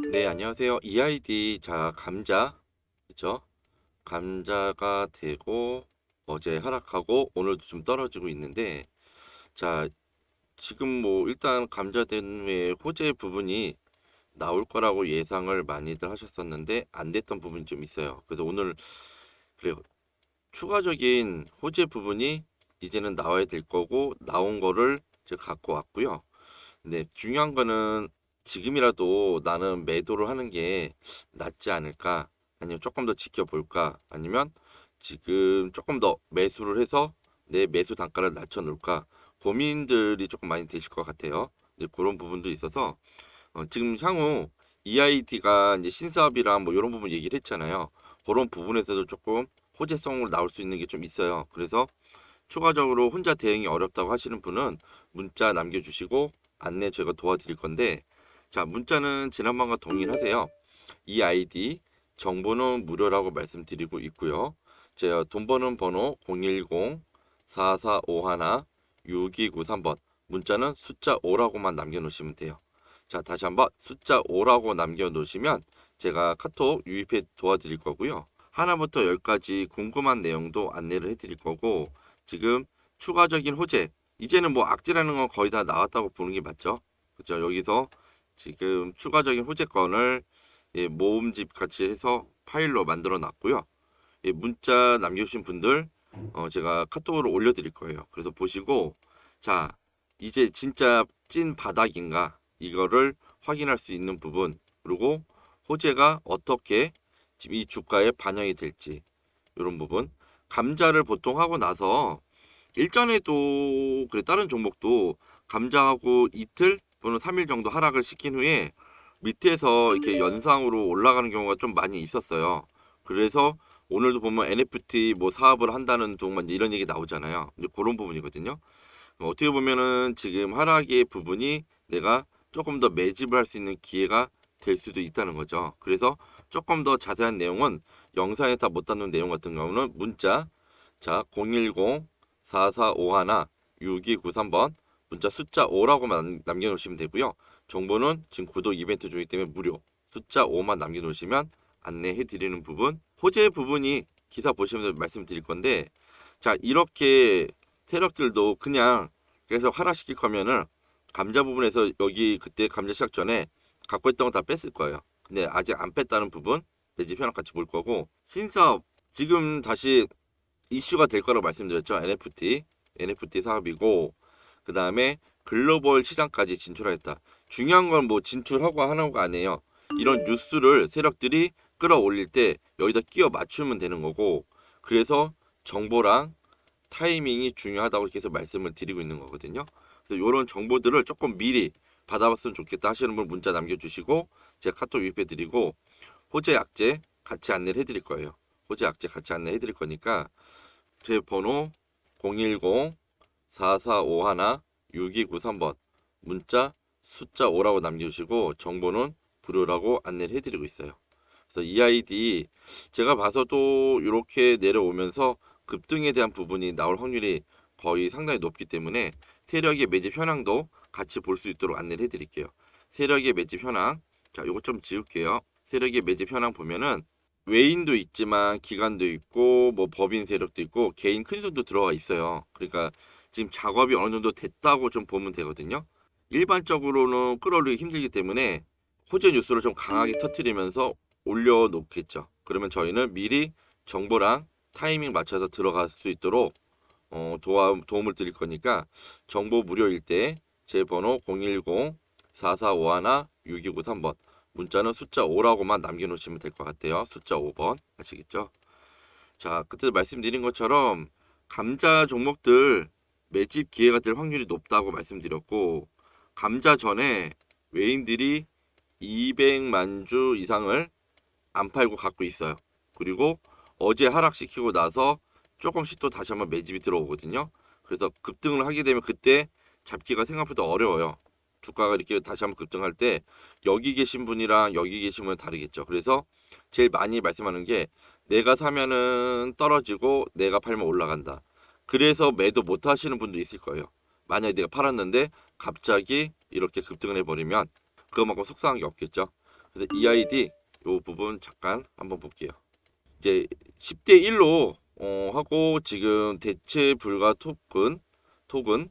네, 안녕하세요. EID 자 감자 그죠? 감자가 되고 어제 하락하고 오늘도 좀 떨어지고 있는데 자 지금 뭐 일단 감자 된 후에 호재 부분이 나올 거라고 예상을 많이들 하셨었는데 안 됐던 부분이 좀 있어요. 그래서 오늘 그래요. 추가적인 호재 부분이 이제는 나와야 될 거고 나온 거를 제가 갖고 왔고요. 근데 중요한 거는 지금이라도 나는 매도를 하는 게 낫지 않을까? 아니면 조금 더 지켜볼까? 아니면 지금 조금 더 매수를 해서 내 매수 단가를 낮춰 놓을까? 고민들이 조금 많이 되실 것 같아요. 이제 그런 부분도 있어서 어, 지금 향후 EID가 이제 신사업이랑 뭐 이런 부분 얘기를 했잖아요. 그런 부분에서도 조금 호재성으로 나올 수 있는 게 좀 있어요. 그래서 추가적으로 혼자 대응이 어렵다고 하시는 분은 문자 남겨주시고 안내 제가 도와드릴 건데 자 문자는 지난번과 동일하세요. 이 아이디 정보는 무료라고 말씀드리고 있고요. 제가 돈 버는 번호 010-4451-6293번 문자는 숫자 5라고만 남겨놓으시면 돼요. 자 다시 한번 숫자 5라고 남겨놓으시면 제가 카톡 유입해 도와드릴 거고요. 하나부터 열까지 궁금한 내용도 안내를 해드릴 거고 지금 추가적인 호재 이제는 뭐 악재라는 건 거의 다 나왔다고 보는 게 맞죠? 그죠? 여기서 지금 추가적인 호재건을 예, 모음집 같이 해서 파일로 만들어 놨고요. 예, 문자 남겨주신 분들 어, 제가 카톡으로 올려드릴 거예요. 그래서 보시고 자 이제 진짜 찐 바닥인가 이거를 확인할 수 있는 부분 그리고 호재가 어떻게 지금 이 주가에 반영이 될지 이런 부분 감자를 보통 하고 나서 일전에도 그래 다른 종목도 감자하고 이틀 또는 3일 정도 하락을 시킨 후에 밑에서 이렇게 연상으로 올라가는 경우가 좀 많이 있었어요. 그래서 오늘도 보면 NFT 뭐 사업을 한다는 동만 이런 얘기 나오잖아요. 이제 그런 부분이거든요. 어떻게 보면은 지금 하락의 부분이 내가 조금 더 매집을 할 수 있는 기회가 될 수도 있다는 거죠. 그래서 조금 더 자세한 내용은 영상에 다 못 담는 내용 같은 경우는 문자 자 010 4451 6293번 문자 숫자 5라고만 남겨놓으시면 되고요. 정보는 지금 구독 이벤트 중이기 때문에 무료 숫자 5만 남겨놓으시면 안내해 드리는 부분 호재 부분이 기사 보시면서 말씀드릴 건데 자 이렇게 세력들도 그냥 그래서 하락시킬 거면은 감자 부분에서 여기 그때 감자 시작 전에 갖고 있던 거 다 뺐을 거예요. 근데 아직 안 뺐다는 부분 매집 현황 같이 볼 거고 신사업 지금 다시 이슈가 될 거라고 말씀드렸죠. NFT NFT 사업이고 그 다음에 글로벌 시장까지 진출하겠다. 중요한 건 뭐 진출하고 하나가 아니에요. 이런 뉴스를 세력들이 끌어올릴 때 여기다 끼워 맞추면 되는 거고 그래서 정보랑 타이밍이 중요하다고 계속 말씀을 드리고 있는 거거든요. 그래서 이런 정보들을 조금 미리 받아봤으면 좋겠다 하시는 분 문자 남겨주시고 제가 카톡 유입해 드리고 호재 약재 같이 안내를 해드릴 거예요. 호재 약재 같이 안내해 드릴 거니까 제 번호 010-4451-6293번 문자 숫자 5라고 남겨주시고 정보는 무료라고 안내를 해드리고 있어요. 그래서 이 아이디 제가 봐서도 이렇게 내려오면서 급등에 대한 부분이 나올 확률이 거의 상당히 높기 때문에 세력의 매집 현황도 같이 볼 수 있도록 안내를 해드릴게요. 세력의 매집 현황 자 요거 좀 지울게요. 세력의 매집 현황 보면은 외인도 있지만 기관도 있고 뭐 법인 세력도 있고 개인 큰 손도 들어가 있어요. 그러니까 지금 작업이 어느 정도 됐다고 좀 보면 되거든요. 일반적으로는 끌어올리기 힘들기 때문에 호재 뉴스를 좀 강하게 터트리면서 올려놓겠죠. 그러면 저희는 미리 정보랑 타이밍 맞춰서 들어갈 수 있도록 어, 도와, 도움을 드릴 거니까 정보 무료일 때 제 번호 010-4451-6293번 문자는 숫자 5라고만 남겨놓으시면 될 것 같아요. 숫자 5번 아시겠죠? 자 그때 말씀드린 것처럼 감자 종목들 매집 기회가 될 확률이 높다고 말씀드렸고 감자 전에 외인들이 200만 주 이상을 안 팔고 갖고 있어요. 그리고 어제 하락시키고 나서 조금씩 또 다시 한번 매집이 들어오거든요. 그래서 급등을 하게 되면 그때 잡기가 생각보다 어려워요. 주가가 이렇게 다시 한번 급등할 때 여기 계신 분이랑 여기 계신 분은 다르겠죠. 그래서 제일 많이 말씀하는 게 내가 사면은 떨어지고 내가 팔면 올라간다. 그래서 매도 못 하시는 분도 있을 거예요. 만약에 내가 팔았는데 갑자기 이렇게 급등을 해버리면 그거만큼 속상한 게 없겠죠. 그래서 EID 요 부분 잠깐 한번 볼게요. 이제 10대 1로 어, 하고 지금 대체 불가 토큰 토큰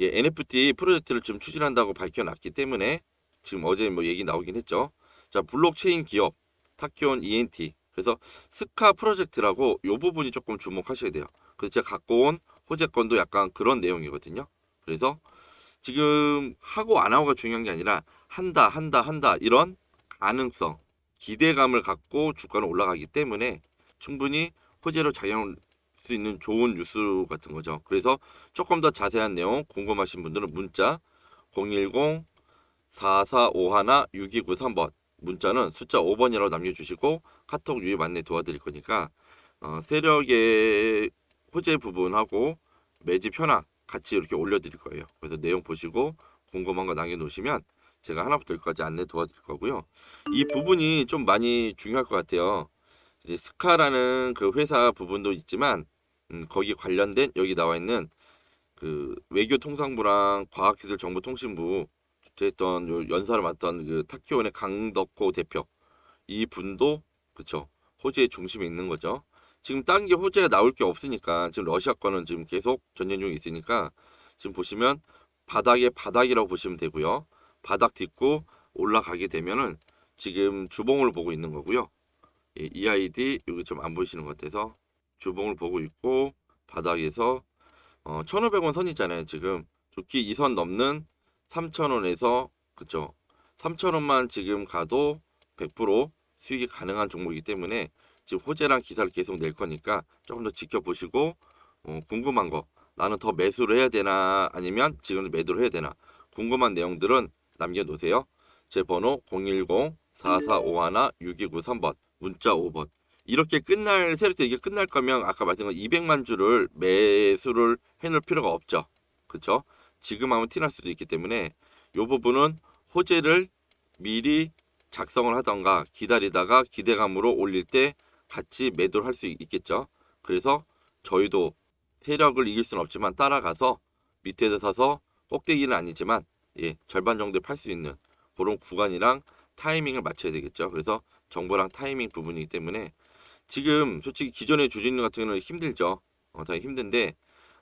예, NFT 프로젝트를 좀 추진한다고 밝혀놨기 때문에 지금 어제 뭐 얘기 나오긴 했죠. 자 블록체인 기업 타키온 ENT 그래서 스카 프로젝트라고 요 부분이 조금 주목하셔야 돼요. 그래서 제가 갖고 온 호재건도 약간 그런 내용이거든요. 그래서 지금 하고 안 하고가 중요한 게 아니라 한다 한다 한다 이런 가능성 기대감을 갖고 주가는 올라가기 때문에 충분히 호재로 작용할 수 있는 좋은 뉴스 같은 거죠. 그래서 조금 더 자세한 내용 궁금하신 분들은 문자 010 4451 6293번 문자는 숫자 5번이라고 남겨주시고 카톡 유입 안내 도와드릴 거니까 어, 세력의 호재 부분하고 매집 현황 같이 이렇게 올려드릴 거예요. 그래서 내용 보시고 궁금한 거 남겨놓으시면 제가 하나부터 열까지 안내 도와드릴 거고요. 이 부분이 좀 많이 중요할 것 같아요. 이제 스카라는 그 회사 부분도 있지만 음, 거기 관련된 여기 나와 있는 그 외교통상부랑 과학기술정보통신부 했던 요 연사를 맡던 그 타키온의 강덕호 대표 이 분도 그쵸 호재의 중심에 있는 거죠. 지금 딴 게 호재가 나올 게 없으니까 지금 러시아 거는 지금 계속 전쟁 중에 있으니까 지금 보시면 바닥에 바닥이라고 보시면 되고요. 바닥 딛고 올라가게 되면은 지금 주봉을 보고 있는 거고요. 예, EID 여기 좀 안 보이시는 것 같아서 주봉을 보고 있고 바닥에서 어, 1,500원 선이잖아요. 지금 좋기 이 선 넘는 3,000원에서 그쵸 3,000원만 지금 가도 100% 수익이 가능한 종목이기 때문에 지금 호재랑 기사를 계속 낼 거니까 조금 더 지켜보시고 어, 궁금한 거 나는 더 매수를 해야 되나 아니면 지금 매도를 해야 되나 궁금한 내용들은 남겨놓으세요. 제 번호 010-4451-6293번 문자 5번 이렇게 끝날 세력때 이게 끝날 거면 아까 말씀드린 200만 주를 매수를 해놓을 필요가 없죠. 그렇죠? 지금 하면 티날 수도 있기 때문에 이 부분은 호재를 미리 작성을 하던가 기다리다가 기대감으로 올릴 때 같이 매도를 할 수 있겠죠. 그래서 저희도 세력을 이길 수는 없지만 따라가서 밑에서 사서 꼭대기는 아니지만 예, 절반 정도 팔 수 있는 그런 구간이랑 타이밍을 맞춰야 되겠죠. 그래서 정보랑 타이밍 부분이기 때문에 지금 솔직히 기존의 주주님 같은 경우는 힘들죠. 어, 다 힘든데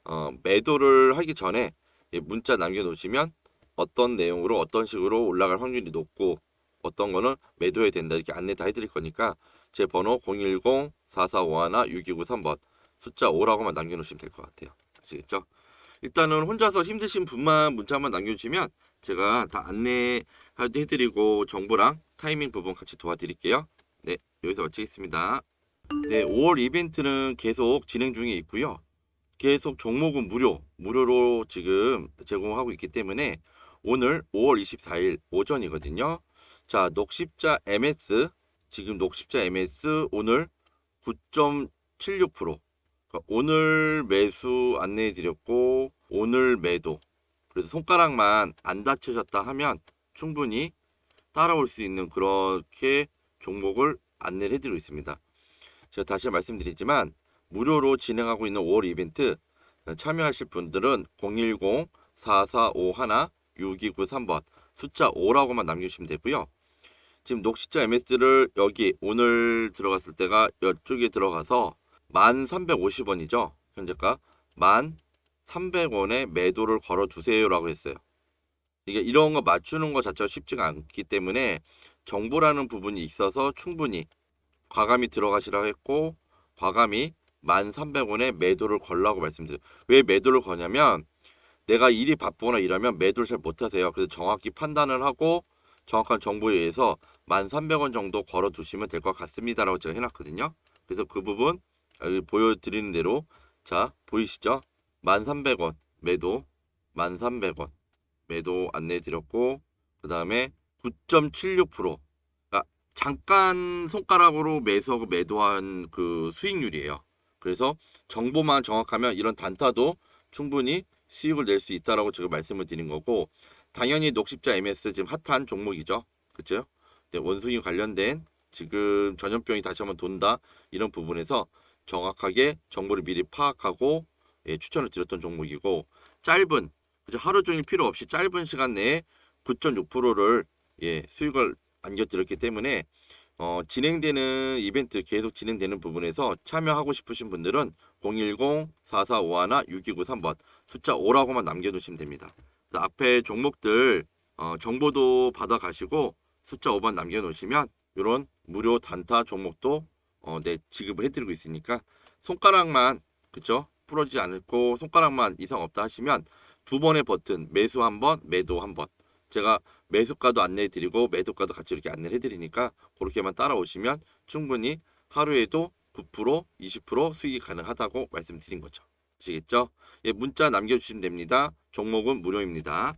어, 매도를 하기 전에 예, 문자 남겨놓으시면 어떤 내용으로 어떤 식으로 올라갈 확률이 높고 어떤 거는 매도해야 된다 이렇게 안내 다 해드릴 거니까 제 번호 010-4451-6293번 숫자 5라고만 남겨놓으시면 될 것 같아요. 아시겠죠? 일단은 혼자서 힘드신 분만 문자만 남겨주시면 제가 다 안내해드리고 정보랑 타이밍 부분 같이 도와드릴게요. 네, 여기서 마치겠습니다. 네, 5월 이벤트는 계속 진행 중에 있고요. 계속 종목은 무료, 무료로 지금 제공하고 있기 때문에 오늘 5월 24일 오전이거든요. 자, 녹십자 MS 지금 녹십자 MS 오늘 9.76% 그러니까 오늘 매수 안내해 드렸고 오늘 매도 그래서 손가락만 안 다치셨다 하면 충분히 따라올 수 있는 그렇게 종목을 안내를 해드리고 있습니다. 제가 다시 말씀드리지만 무료로 진행하고 있는 5월 이벤트 참여하실 분들은 010-4451-6293번 숫자 5라고만 남겨주시면 되고요. 지금 녹시자 MS를 여기 오늘 들어갔을 때가 이쪽에 들어가서 1,350원이죠. 현재가 1,300원에 매도를 걸어 두세요라고 했어요. 이게 이런 거 맞추는 거 자체가 쉽지가 않기 때문에 정보라는 부분이 있어서 충분히 과감히 들어가시라고 했고 과감히 1,300원에 매도를 걸라고 말씀드려요. 왜 매도를 거냐면 내가 일이 바쁘거나 이러면 매도를 잘 못하세요. 그래서 정확히 판단을 하고 정확한 정보에 의해서 1,300원 정도 걸어 두시면 될 것 같습니다라고 제가 해놨거든요. 그래서 그 부분 여기 보여드리는 대로 자 보이시죠? 1,300원 매도 1,300원 매도 안내해 드렸고 그 다음에 9.76% 그러니까 잠깐 손가락으로 매수하고 매도한 그 수익률이에요. 그래서 정보만 정확하면 이런 단타도 충분히 수익을 낼 수 있다라고 제가 말씀을 드린 거고 당연히 녹십자 MS 지금 핫한 종목이죠. 그렇죠? 네, 원숭이 관련된 지금 전염병이 다시 한번 돈다 이런 부분에서 정확하게 정보를 미리 파악하고 예, 추천을 드렸던 종목이고 짧은? 하루 종일 필요 없이 짧은 시간 내에 9.6%를 예, 수익을 안겨드렸기 때문에 어, 진행되는 이벤트 계속 진행되는 부분에서 참여하고 싶으신 분들은 010-4451-6293번 숫자 5라고만 남겨두시면 됩니다. 앞에 종목들 어, 정보도 받아가시고 숫자 5번 남겨놓으시면 이런 무료 단타 종목도 어, 네, 지급을 해드리고 있으니까 손가락만 그쵸 풀어지지 않고 손가락만 이상 없다 하시면 두 번의 버튼 매수 한 번, 매도 한 번. 제가 매수가도 안내해드리고 매도가도 같이 이렇게 안내를 해드리니까 그렇게만 따라오시면 충분히 하루에도 9%, 20% 수익이 가능하다고 말씀드린 거죠. 아시겠죠? 예, 문자 남겨주시면 됩니다. 종목은 무료입니다.